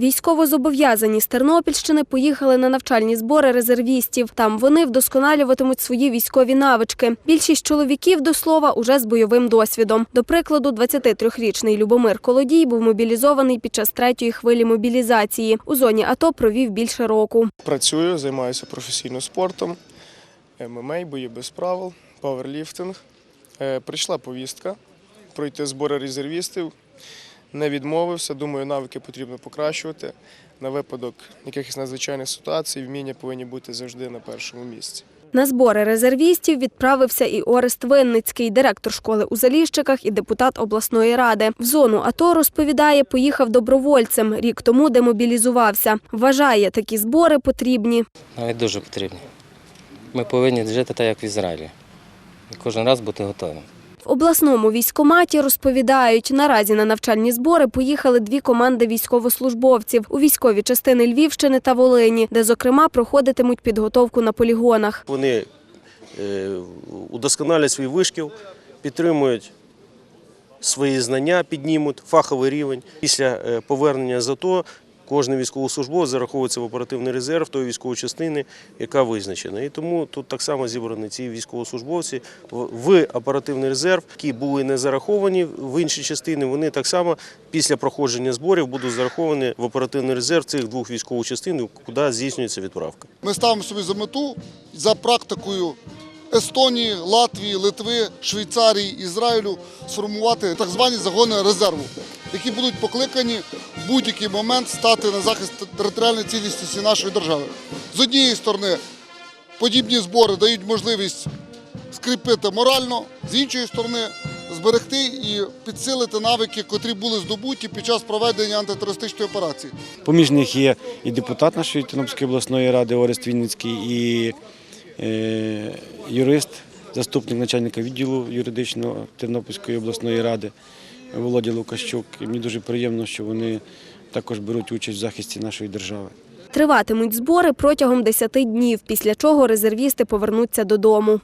Військовозобов'язані з Тернопільщини поїхали на навчальні збори резервістів. Там вони вдосконалюватимуть свої військові навички. Більшість чоловіків, до слова, уже з бойовим досвідом. До прикладу, 23-річний Любомир Колодій був мобілізований під час третьої хвилі мобілізації. У зоні АТО провів більше року. Працюю, займаюся професійно спортом, ММА, бої без правил, паверліфтинг. Е, Прийшла повістка пройти збори резервістів. Не відмовився. Думаю, навики потрібно покращувати. На випадок якихось надзвичайних ситуацій вміння повинні бути завжди на першому місці. На збори резервістів відправився і Орест Винницький, директор школи у Заліщиках і депутат обласної ради. В зону АТО, розповідає, поїхав добровольцем. Рік тому демобілізувався. Вважає, такі збори потрібні. Навіть дуже потрібні. Ми повинні жити так, як в Ізраїлі. І кожен раз бути готовим. В обласному військкоматі розповідають, наразі на навчальні збори поїхали дві команди військовослужбовців у військові частини Львівщини та Волині, де, зокрема, проходитимуть підготовку на полігонах. Вони е, удосконалять свій вишкіл, підтримують свої знання, піднімуть фаховий рівень. Після е, повернення з АТО кожен військовослужбовець зараховується в оперативний резерв тої військової частини, яка визначена. І тому тут так само зібрані ці військовослужбовці в оперативний резерв, які були не зараховані в інші частини. Вони так само після проходження зборів будуть зараховані в оперативний резерв цих двох військових частин, куди здійснюється відправка. Ми ставимо собі за мету за практикою Естонії, Латвії, Литви, Швейцарії, Ізраїлю сформувати так звані загони резерву, які будуть покликані в будь-який момент стати на захист територіальної цілісності нашої держави. З однієї сторони, подібні збори дають можливість скріпити морально, з іншої сторони, зберегти і підсилити навики, котрі були здобуті під час проведення антитерористичної операції. Поміж них є і депутат нашої Тернопільської обласної ради Орест Вінницький, і е, юрист, заступник начальника відділу юридичного Тернопільської обласної ради Володя Лукащук. І мені дуже приємно, що вони також беруть участь в захисті нашої держави. Триватимуть збори протягом 10 днів, після чого резервісти повернуться додому.